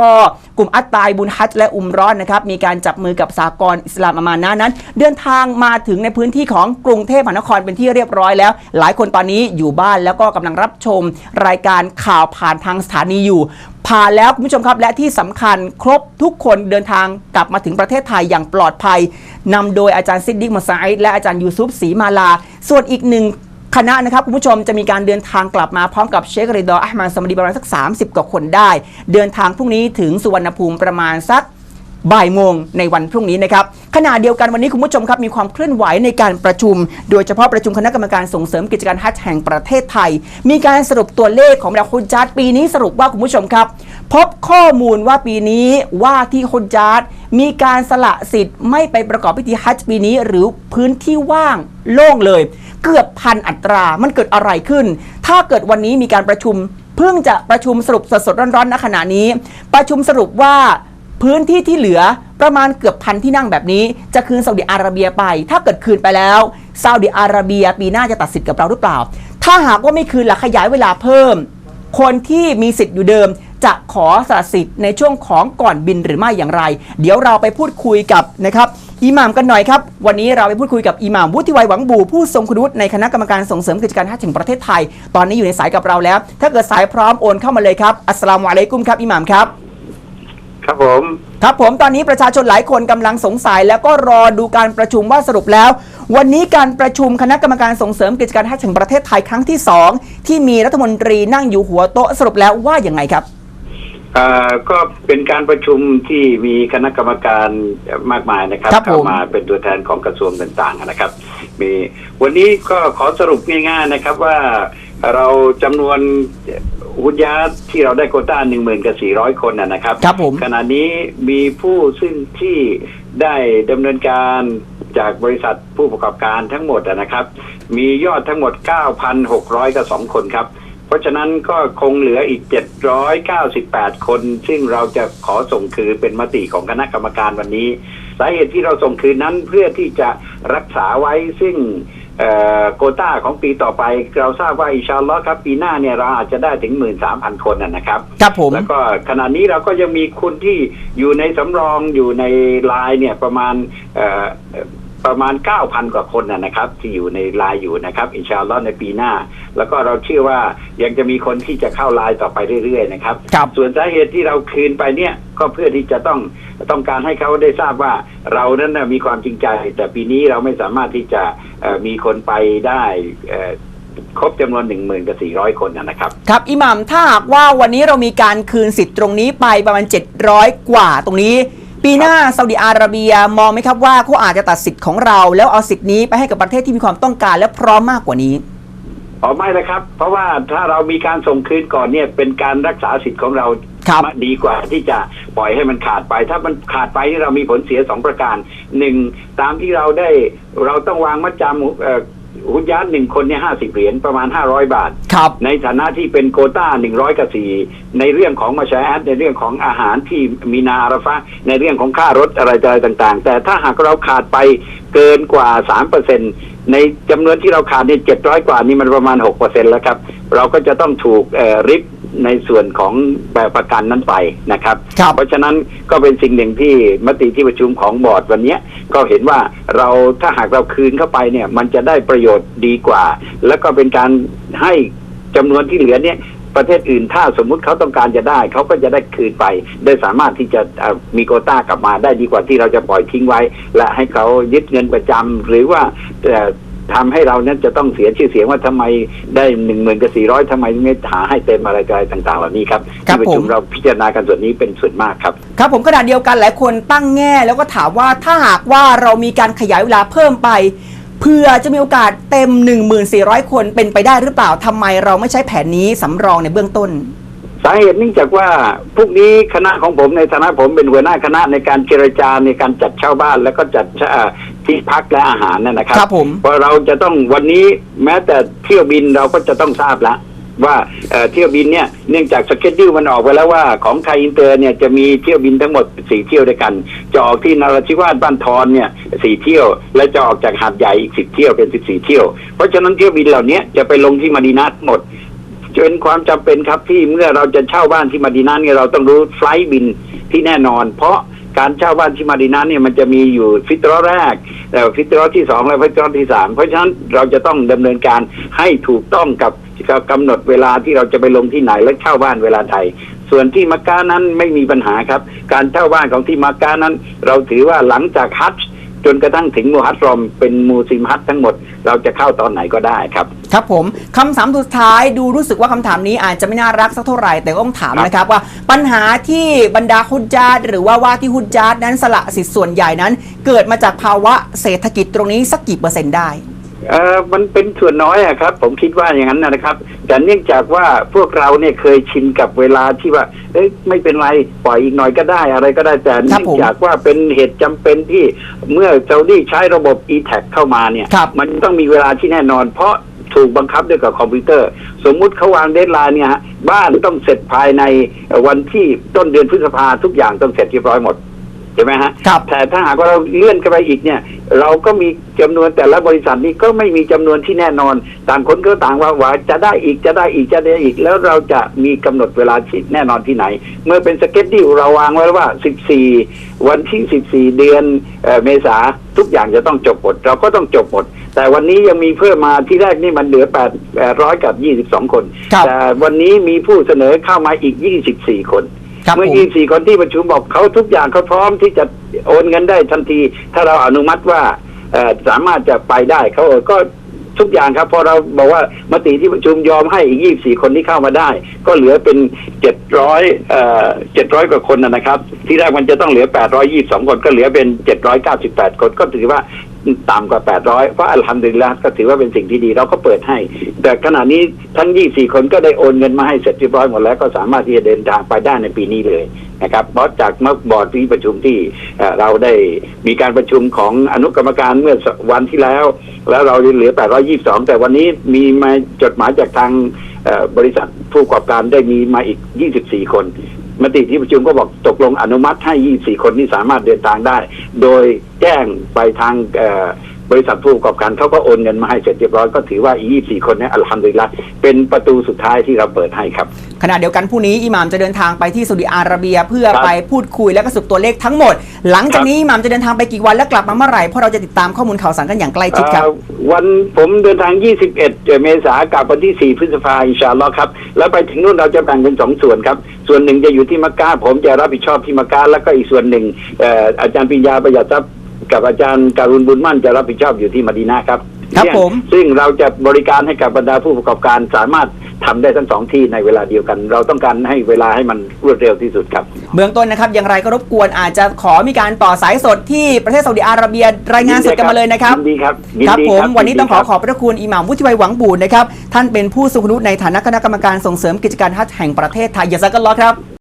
ก็กลุ่มอัตตายบุญฮัจและอุมร้อนนะครับมีการจับมือกับสากลอิสลามอามานะนั้น เดินทางมาถึงในพื้นที่ของกรุงเทพมหานครเป็นที่เรียบร้อยแล้ว หลายคนตอนนี้อยู่บ้านแล้วก็กำลังรับชมรายการข่าวผ่านทางสถานีอยู่ผ่านแล้วคุณผู้ชมครับและที่สำคัญครบทุกคนเดินทางกลับมาถึงประเทศไทยอย่างปลอดภัยนำโดยอาจารย์ซิดดิกมาอิดและอาจารย์ยูซุฟศรีมาลา ส่วนอีกหนึ่ง คณะนะครับคุณผู้ชมจะมีการเดินทางกลับมาพร้อมกับเชคริดอร์อัลมานสมดีประมาณสัก 30 กว่าคนได้ เดินทางพรุ่งนี้ถึงสุวรรณภูมิประมาณสัก บ่ายโมงในวันพรุ่งนี้นะครับขณะเดียวกันวันนี้คุณผู้ชมครับมีความเคลื่อนไหวในการประชุม โดยเฉพาะประชุมคณะกรรมการส่งเสริมกิจการฮัจแห่งประเทศไทย มีการสรุปตัวเลขของดาวฮุจญาตปีนี้สรุปว่าคุณผู้ชมครับ พบข้อมูลว่าปีนี้ว่าที่ฮุจญาตมีการสละสิทธิ์ไม่ไปประกอบพิธีฮัจปีนี้ หรือพื้นที่ว่างโล่งเลย เกือบพันอัตรา มันเกิดอะไรขึ้น ถ้าเกิดวันนี้มีการประชุมเพิ่งจะประชุมสรุปสดๆร้อนๆณขณะนี้ ประชุมสรุปว่า พื้นที่ที่เหลือประมาณเกือบพันที่นั่งแบบนี้ จะคืนซาอุดิอาระเบียไป ถ้าเกิดคืนไปแล้วซาอุดิอาระเบียปีหน้าจะตัดสิทธิ์กับเราหรือเปล่า ถ้าหากว่าไม่คืนและขยายเวลาเพิ่ม คนที่มีสิทธิ์อยู่เดิม จะขอสละสิทธิ์ในช่วงของก่อนบินหรือไม่อย่างไร เดี๋ยวเราไปพูดคุยกับนะครับอิหม่ามกันหน่อยครับ วันนี้เราไปพูดคุยกับอิหม่ามวุฒิวัยหวังบูผู้ทรงคุณวุฒิในคณะกรรมการส่งเสริมกิจการฮัจญ์แห่งประเทศไทย ตอนนี้อยู่ในสายกับเราแล้ว ถ้าเกิดสายพร้อมโอนเข้ามาเลยครับอัสสลามุอะลัยกุมครับอิหม่ามครับ ครับผม ครับผมตอนนี้ประชาชนหลายคนกำลังสงสัย แล้วก็รอดูการประชุมว่าสรุปแล้ว วันนี้การประชุมคณะกรรมการส่งเสริมกิจการฮัจญ์แห่งประเทศไทยครั้งที่ 2 ที่มีรัฐมนตรีนั่งอยู่หัวโต๊ะสรุปแล้วว่าอย่างไงครับ เอ่อก็เป็นการประชุมที่มีคณะกรรมการมากมายนะครับครับผม เข้ามาเป็นตัวแทนของกระทรวงต่างๆนะครับ มีวันนี้ก็ขอสรุปง่ายๆนะครับว่า เราจำนวนวุฒิยาที่เราได้โควต้าหนึ่งหมื่นกับสี่ร้อยคนนะนะครับครับผมขณะนี้มีผู้ซึ่งที่ได้ดำเนินการจากบริษัทผู้ประกอบการทั้งหมดอะนะครับ มียอดทั้งหมด 9,600กับ2คนครับ เพราะฉะนั้นก็คงเหลืออีก 798 คน ซึ่งเราจะขอส่งคืนเป็นมติของคณะกรรมการวันนี้ สาเหตุที่เราส่งคืนนั้นเพื่อที่จะรักษาไว้ซึ่งเอ่อ โควต้าของปีต่อไปเราทราบว่าอินชาอัลลอฮ์ครับปีหน้าเนี่ยเราอาจจะได้ถึง13,000คนนะนะครับครับผมแล้วก็ขณะนี้เราก็ยังมีคนที่อยู่ในสำรองอยู่ในไลน์เนี่ยประมาณเอ่อเอ่อประมาณ 9,000 กว่าคนนะนะครับ ที่อยู่ในไลน์อยู่นะครับอินชาอัลลอฮ์ในปีหน้า แล้วก็เราเชื่อว่ายังจะมีคนที่จะเข้าไลน์ต่อไปเรื่อยๆนะครับครับส่วนสาเหตุที่เราคืนไปเนี่ย ก็เพื่อที่จะต้องต้องการให้เขาได้ทราบว่าเรานั้นนะมีความจริงใจ แต่ปีนี้เราไม่สามารถที่จะเอ่อมีคนไปได้เอ่อครบจำนวนหนึ่งหมื่นกับสี่ร้อยคนนะนะครับ ครับอิหมัมถ้าหากว่าวันนี้เรามีการคืนสิทธิ์ตรงนี้ไปประมาณ 700 กว่าตรงนี้ ปีหน้าซาอุดิอาระเบียมองไหมครับว่าเขาอาจจะตัดสิทธิ์ของเรา แล้วเอาสิทธิ์นี้ไปให้กับประเทศที่มีความต้องการและพร้อมมากกว่านี้อ๋อไม่เลยครับ เพราะว่าถ้าเรามีการส่งคืนก่อนเนี่ยเป็นการรักษาสิทธิ์ของเรา ครับดีกว่าที่จะปล่อยให้มันขาดไป ถ้ามันขาดไปนี่เรามีผลเสียสองประการหนึ่งตามที่เราได้เราต้องวางมัดจำเอ่อหุ้นยานหนึ่งคนเนี่ยห้าสิบเหรียญประมาณห้าร้อยบาทครับในฐานะที่เป็นโกต้าหนึ่งร้อยกับสี่ในเรื่องของมาชาแอดในเรื่องของอาหารที่มีนาอาราฟะในเรื่องของค่ารถอะไรอะไรต่างๆ แต่ถ้าหากเราขาดไปเกินกว่าสามเปอร์เซ็นในจำนวนที่เราขาดเนี่ยเจ็ดร้อยกว่านี่มันประมาณหกเปอร์เซ็นแล้วครับ เราก็จะต้องถูกเอ่อริบ ในส่วนของแบบประกันนั้นไปนะครับครับ เพราะฉะนั้นก็เป็นสิ่งหนึ่งที่มติที่ประชุมของบอร์ดวันเนี้ยก็เห็นว่าเราถ้าหากเราคืนเข้าไปเนี่ย มันจะได้ประโยชน์ดีกว่า แล้วก็เป็นการให้จำนวนที่เหลือเนี่ยประเทศอื่นถ้าสมมุติเขาต้องการจะได้ เขาก็จะได้คืนไป ได้สามารถที่จะเอ่อมีโควต้ากลับมาได้ดีกว่าที่เราจะปล่อยทิ้งไว้ และให้เขายึดเงินประจำหรือว่าเอ่อ ทำให้เรานั้นจะต้องเสียชื่อเสียงว่าทำไมได้หนึ่งหมื่นกับสี่ร้อยทำไมไม่หาให้เต็มอะไรอะไรต่างๆเหล่านี้ครับครับที่ประชุมผมเราพิจารณากันส่วนนี้เป็นส่วนมากครับ ครับผมขณะเดียวกันหลายคนตั้งแง่แล้วก็ถามว่าถ้าหากว่าเรามีการขยายเวลาเพิ่มไปเพื่อจะมีโอกาสเต็ม 1400 คนเป็นไปได้หรือเปล่าทำไมเราไม่ใช้แผนนี้สำรองในเบื้องต้น สาเหตุเนื่องจากว่าพวกนี้คณะของผมในฐานะผมเป็นหัวหน้าคณะในการเจรจาในการจัดเช่าบ้าน แล้วก็จัดเช่า ที่พักและอาหารนั่นนะครับครับผมเพราะเราจะต้องวันนี้แม้แต่เที่ยวบินเราก็จะต้องทราบแล้วว่าเอ่อเที่ยวบินเนี่ยเนื่องจากสเก็ตดิวมันออกไปแล้วว่าของไทยอินเตอร์เนี่ยจะมีเที่ยวบินทั้งหมดสี่เที่ยวด้วยกัน จะออกที่นราธิวาสบ้านทอนเนี่ยสี่เที่ยว และจะออกจากหาดใหญ่อีกสิบเที่ยวเป็นสิบสี่เที่ยว เพราะฉะนั้นเที่ยวบินเหล่านี้จะไปลงที่มาดีนาทั้งหมดเป็นความจำเป็นครับที่เมื่อเราจะเช่าบ้านที่มาดีนาเนี่ยเราต้องรู้ไฟลท์บินที่แน่นอน เพราะ การเช่าบ้านที่มาดินาเนี่ยมันจะมีอยู่ฟิตรอแรกแล้วฟิตรอที่สองและฟิตรอที่สามเพราะฉะนั้นเราจะต้องดำเนินการให้ถูกต้องกับกับกำหนดเวลาที่เราจะไปลงที่ไหนและเช่าบ้านเวลาใดส่วนที่มักกะนั้นไม่มีปัญหาครับ การเช่าบ้านของที่มักกะนั้น เราถือว่าหลังจากฮัจญ์ จนกระทั่งถึงมูฮัตรอมเป็นมูซิมฮัตทั้งหมด เราจะเข้าตอนไหนก็ได้ครับ ครับผมคำถามสุดท้ายดูรู้สึกว่าคำถามนี้อาจจะไม่น่ารักสักเท่าไหร่แต่ก็ต้องถามครับนะครับว่าปัญหาที่บรรดาฮุจญาตหรือว่าว่าที่ฮุจญาตนั้นสละสิทธิ์ส่วนใหญ่นั้น เกิดมาจากภาวะเศรษฐกิจตรงนี้สักกี่เปอร์เซ็นต์ได้ เออมันเป็นส่วนน้อยอะครับ ผมคิดว่าอย่างนั้นนะครับ แต่เนื่องจากว่าพวกเราเนี่ยเคยชินกับเวลาที่ว่าเอ้ยไม่เป็นไรปล่อยอีกหน่อยก็ได้อะไรก็ได้แต่ครัเนื่บองผมจากว่าเป็นเหตุจำเป็นที่เมื่อซาอุดีใช้ระบบ e t a g เข้ามาเนี่ย ครับ มันต้องมีเวลาที่แน่นอน เพราะถูกบังคับด้วยกับคอมพิวเตอร์ สมมุติเขาวางเดทไลน์เนี่ยฮะบ้านต้องเสร็จภายในวันที่ต้นเดือนพฤษภาทุกอย่างต้องเสร็จเรียบร้อยหมดใช่ไหมฮะครับแต่ถ้าหากว่าเราเลื่อนกันไปอีกเนี่ย เราก็มีจำนวนแต่ละบริษัทนี้ก็ไม่มีจำนวนที่แน่นอน ต่างคนก็ต่างว่าว่าจะได้อีกจะได้อีกจะได้อีก แล้วเราจะมีกำหนดเวลาที่แน่นอนที่ไหน เมื่อเป็นสเก็ตที่เราวางไว้ว่า 14 วันที่ 14 เดือนเอ่อเมษาทุกอย่างจะต้องจบหมด เราก็ต้องจบหมด แต่วันนี้ยังมีเพิ่มมาที่แรกนี่มันเหลือ8 800 กับ 22 คนครับแต่วันนี้มีผู้เสนอเข้ามาอีก 24 คน ครับเมื่อผมยี่สี่คนที่ประชุมบอกเขาทุกอย่างเขาพร้อมที่จะโอนเงินได้ทันที ถ้าเราอนุมัติว่าสามารถจะไปได้เขาก็ทุกอย่างครับพอเราบอกว่ามติที่ประชุมยอมให้อีกยี่สี่คนที่เข้ามาได้ ก็เหลือเป็นเจ็ดร้อยเอ่อเจ็ดร้อยกว่าคนนะครับ ที่แรกมันจะต้องเหลือแปดร้อยี่สองคนก็เหลือเป็นเจ็ดร้อยเก้าสิบแปดคนก็ถือว่า ต่ำกว่าแปดร้อยเพราะอัลฮัมดุลิลละก็ถือว่าเป็นสิ่งที่ดีเราก็เปิดให้ แต่ขณะนี้ทั้ง 24 คนก็ได้โอนเงินมาให้เสร็จเรียบร้อยหมดแล้วก็สามารถที่จะเดินทางไปได้ในปีนี้เลยนะครับเพราะจากเมื่อบอร์ดที่ประชุมที่เราได้มีการประชุมของอนุกรรมการเมื่อวันที่แล้ว แล้วเราเหลือ 822 แต่วันนี้มีมาจดหมายจากทางบริษัทผู้ประกอบการได้มีมาอีก 24 คน มติที่ประชุมก็บอกตกลงอนุมัติให้ 24 คนที่สามารถเดินทางได้ โดยแจ้งไปทางเอ่อ บริษัทผู้ประกอบการเขาก็โอนเงินมาให้เสร็จเรียบร้อยก็ถือว่าอี24 คนเนี้อัลฮัมดุลิลละเป็นประตูสุดท้ายที่เราเปิดให้ครับ ขณะเดียวกันผู้นี้อิหม่ามจะเดินทางไปที่ซาอุดิอาระเบียเพื่อครับไปพูดคุยและก็สรุปตัวเลขทั้งหมด หลังจากครับนี้อิหม่ามจะเดินทางไปกี่วันและกลับมาเมื่อไหร่เพราะเราจะติดตามข้อมูลข่าวสารกันอย่างใกล้ชิดครับ เอ่อวันผมเดินทาง 21เมษายนกับวันที่ 4 พฤษภาอินชาอัลลอฮ์ครับ แล้วไปถึงนู่นเราจะแบ่งเป็นสองส่วนครับ ส่วนหนึ่งจะอยู่ที่มักกะผมจะรับผิดชอบที่มักกะแล้วก็อีกส่วนหนึ่งเอ่ออาจารย์ปริญญาประหยัดทรัพย์ กับอาจารย์การุณบุญมั่นจะรับผิดชอบอยู่ที่มะดีนะครับครับเนี่ยผม ซึ่งเราจะบริการให้กับบรรดาผู้ประกอบการสามารถทำได้ทั้งสองที่ในเวลาเดียวกัน เราต้องการให้เวลาให้มันรวดเร็วที่สุดครับ เบื้องต้นนะครับอย่างไรก็รบกวนอาจจะขอมีการต่อสายสดที่ประเทศซาอุดิอาระเบียรายงานสดกันมาเลยนะครับยินดีครับยินครับดีผมวันนี้ยิดีต้องขอครับขอบพระคุณอิหม่ามวุฒิวัยหวังบูรณ์นะครับท่านเป็นผู้ทรงคุณวุฒิในฐานะคณะกรรมการส่งเสริมกิจการฮัจญ์แห่งประเทศไทยยาซักกัลลอฮ์ครับ